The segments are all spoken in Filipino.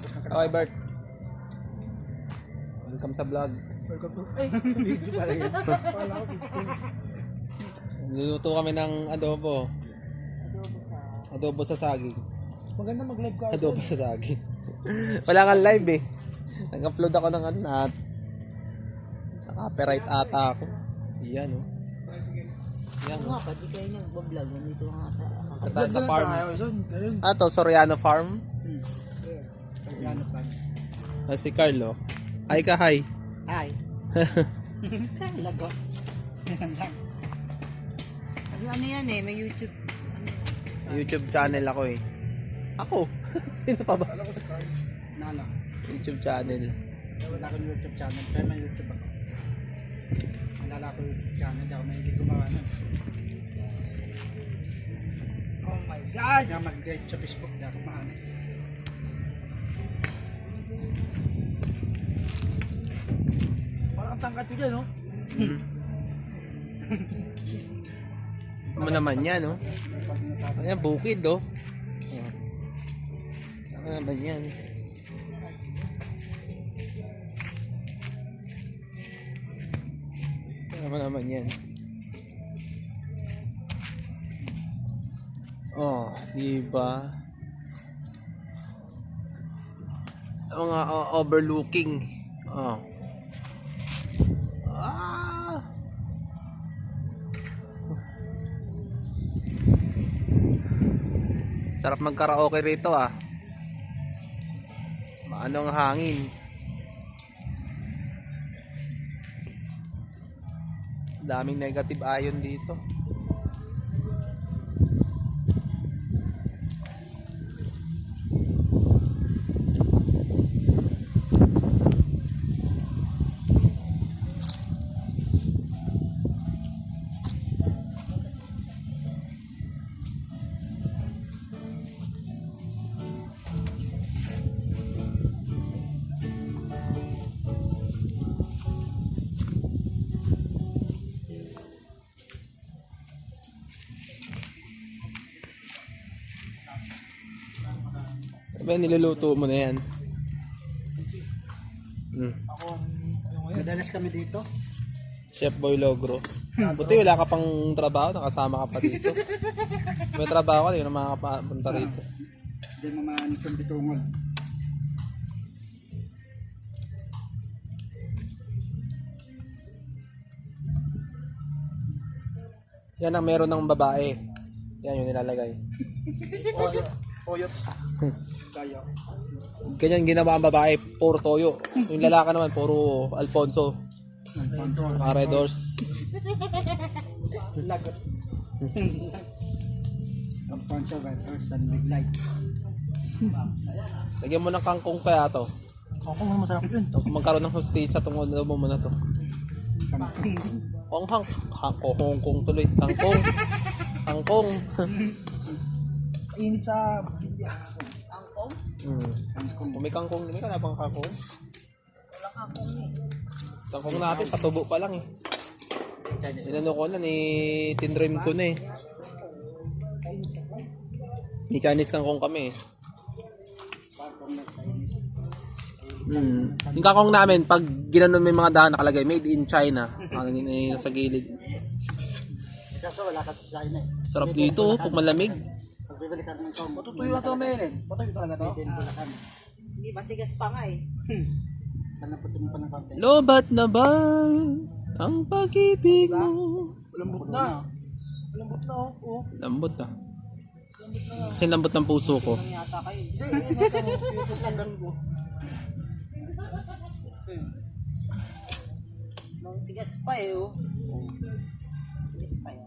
Okay, Bert. Welcome sa vlog. Welcome to... Ay, video pala yun. Kami ng adobo. Adobo sa saging. Maganda mag-live ka. Adobo sa saging. Wala kang live eh. Nag-upload ako ng ano at copyright ata ako. Yan oh. Yan Ano oh. nga, pati kayo nag-vlog. Nandito nga sa... Sa farm. Ganun. Ah, to, Soriano Farm. Kanyano pa. Ah, si Carlo. Hi ka, hi. Hi. Lago. Ano, ano yan eh, may YouTube. Ano, YouTube channel ako eh. Ako? Sino pa ba? Alam ko sa card. Nana. YouTube channel. Wala akong YouTube channel. Pero may YouTube ako. Malala ko YouTube channel. Di ako may hindi gumawa nun. oh my God! Kaya mag-live sa Facebook. Di ako maano. Parang tangkat ko dyan, no? Ano naman yan, oh? Ano yan, bukid, oh. Ano naman yan? Ano naman yan? Oh, di ba? Mga oh, overlooking. Oh. Ah! Sarap magkaraoke rito ah. Maano ang hangin. Daming negative ion dito. Ba niluluto mo na yan? Hmm. Ako? Madalas kami dito. Chef Boy Logro. Buti wala ka pang trabaho, nakasama ka pa dito. May trabaho ka, hindi na makakapunta rito. Hindi mo maano itong bitungol. Yan ang meron ng babae. Yan yung nilalagay. Oyot. Oyot. Kaya. Ganyan ginawa ang babae, puro toyo. Yung lalaki naman, puro Alfonso. Mga Red Doors. Lagot. Ang poncho vendors and big light. Lagyan mo ng kangkong kaya to. Ako mo masarap yun. Kung magkaroon ng hostesa itong adobo mo na to. Kangkong. Kung hang, hang, Hong Kong tuloy. Kangkong. Kangkong. Init sa... Angkong? hmm. Kangkong. Kung may kangkong, may ka na bang kangkong? Walang angkong eh. Kangkong natin, patubo pa lang eh. Inano ko na, ni tinrim ko na eh. Ni Chinese kangkong kami eh. Kangkong na Chinese. Mm. Yung kangkong namin, pag ginanon yung mga dahon nakalagay, made in China. Ang uh, sa gilid. Kaso wala ka sa China eh. Sarap dito, oh, pag malamig. Ka ng kong. Matutuyo na to, Melen. Matutuyo talaga to? Hindi, hindi lang. Hindi, matigas pa nga eh. Panaputin mo pa ng konti. Lobat na ba ang pag-ibig mo? Lambot na. Lambot na, oh. Lambot ah. Kasi lambot ng puso ko. Ang yata kayo. Hindi, ka mo. Tutanggal ko. Matigas pa eh oh. Matigas pa yan.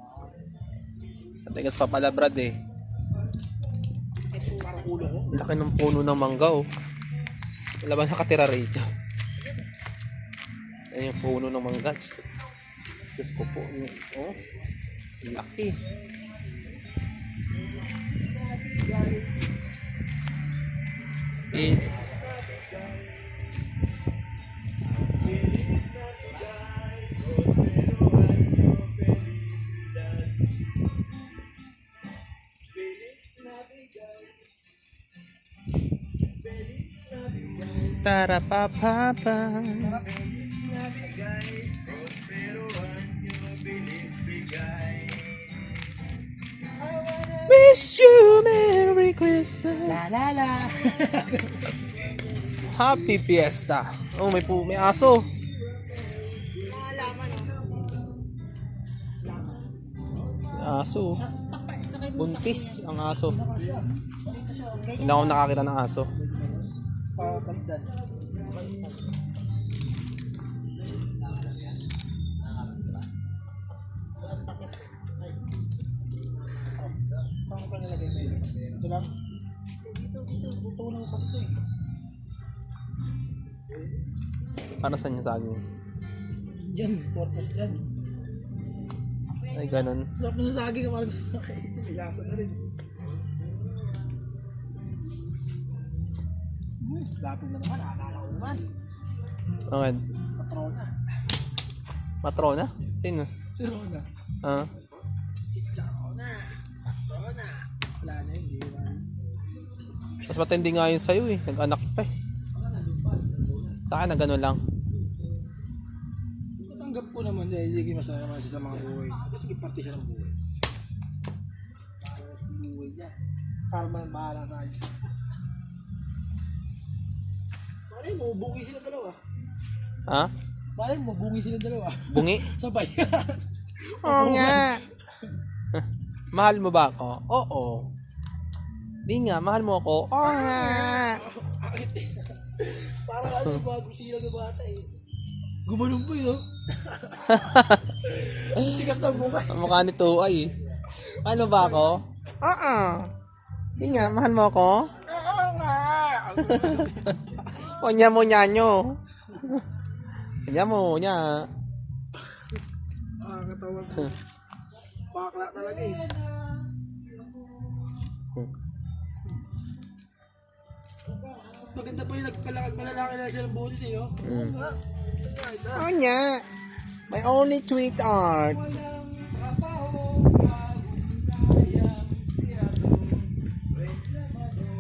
Matigas pa pala Brad eh. Parang ulo. Ang laki ng puno ng mangga oh. Wala ba nakatira rito? Ayan yung puno ng mangga. Diyos ko po. Oh. Laki. Eh, Tara pa pa pa. Wish you Merry Christmas. La la la. Happy Fiesta. Oh, may pu may aso. Aso. Buntis ang aso. Hindi ako nakakita ng aso. Pabaliktad. Saan ko nilagay mo yun? Ito lang. Dito, dito. Tutunaw ko kasi ito eh. Para saan yung saging? Yan, purpose yan. Ay, ganun. Sarap na sa saging, parang gusto na kayo. May lasa na rin. Latong na naman, naalala ko naman. Okay. Patrona. Matrona? Sino? Si Rona. Ah, Rona. Patrona. Wala na yun, di ba? mas matindi nga yun sa'yo eh. Nag-anak pa eh. Sa akin na ganun lang. Tanggap ko naman dahil sige masaya naman siya sa mga buhay. Kasi parte siya ng buhay. Para sa buhay niya. Para man bahala sa akin. Malay mo, bungi sila dalawa. Ha? Malay mo, bungi sila dalawa. Bungi? Sabay. Oo nga. mahal mo ba ako? Oo. Di nga, mahal mo ako? Oo nga. Eh. Parang ano, bago sila ng bata eh. Gumanong po yun, oh. Tigas ng mukha. Ang mukha nito ay. Mahal mo ba ako? Oo. Di nga, mahal mo ako? Oo nga. Onya mo nyanyo. Onya mo, nya. Ah, katawan ko. Bakla talaga eh. Maganda pa yung nagpalakad malalaki na siya ng boses eh, oh. Mm. Onya. My only sweetheart.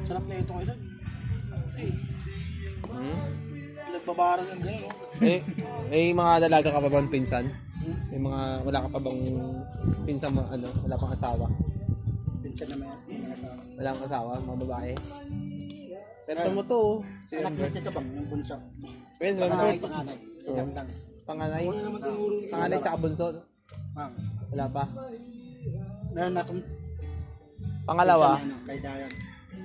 Sarap na ito kayo. Eh, Hmm? nagbabarang yung gano'n, oh. Eh, eh, mga dalaga ka pa bang pinsan? May mga, wala ka pa bang pinsan mo, ano, wala pang asawa? Pinsan naman yan. yung asawa. Wala kang asawa, mga babae? Kwento mo to. Si Anak niya tito bang, yung bunso. Mo Panganay, to. panganay. Isang lang. Panganay. Wala naman tumuro. Panganay tsaka bunso. Ma'am, Wala pa. meron na akong Pangalawa. ano, kay Dayan.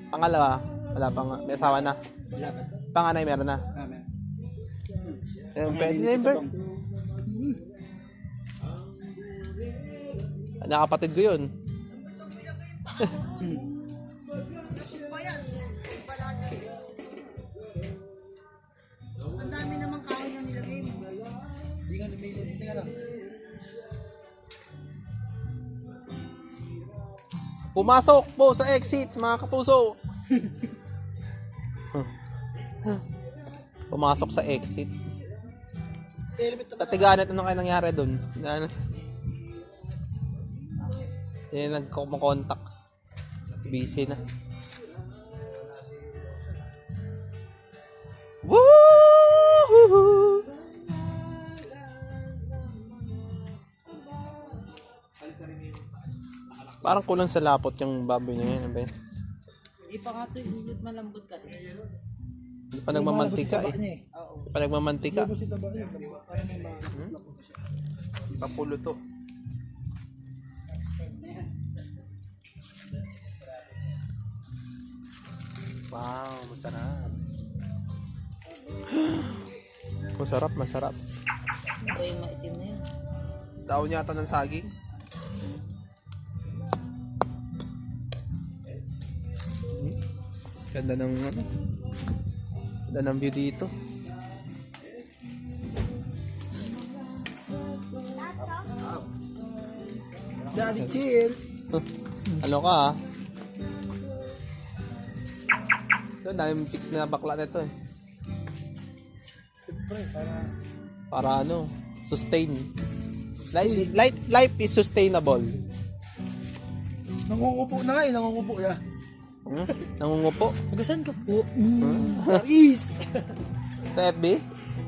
Pangalawa. Wala pang, may asawa na. Wala ba? Panganay meron na. Amen. Eh, Panganay pwede na yun, Tito Bert. Bong. Nakapatid ko yun. Ang dami namang kain na nilagay mo. Hindi ka lumilip. Hindi ka lang. Pumasok po sa exit, mga kapuso. Pumasok sa exit. Helmet naman. Tatiganet ano kaya nangyari doon? Ano sa... Yan nagkumontak. Busy na. Woo! Parang kulang sa lapot yung baboy na yan. Ano ba yun? Nga ito, malambot kasi. Hindi pa nagmamantika eh. Hindi pa nagmamantika. Yun? Parang may mga Papulo to. Wow, masarap. masarap, masarap. Ito yung maitim na yun. Daon yata ng saging. Hmm? Ganda ng ano. Ganda ng view dito. Daddy chill. ano ka ah? Ito, daming chicks na bakla nito eh. Siyempre, para Para ano, sustain. Life, life, life is sustainable. nangungupo na nga eh. Nangungupo ya. Hmm? Nangungupo? Nagasan ka po? Paris! Sa FB?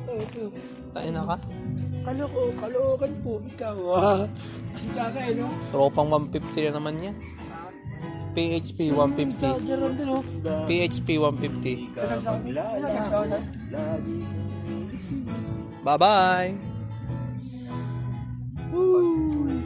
Oo. Tayo na ka? Kaloko, kalookan po. Ikaw ah. Ang kakay, no? Tropang 150 na naman niya. PHP 150. PHP 150. Bye-bye! Woo!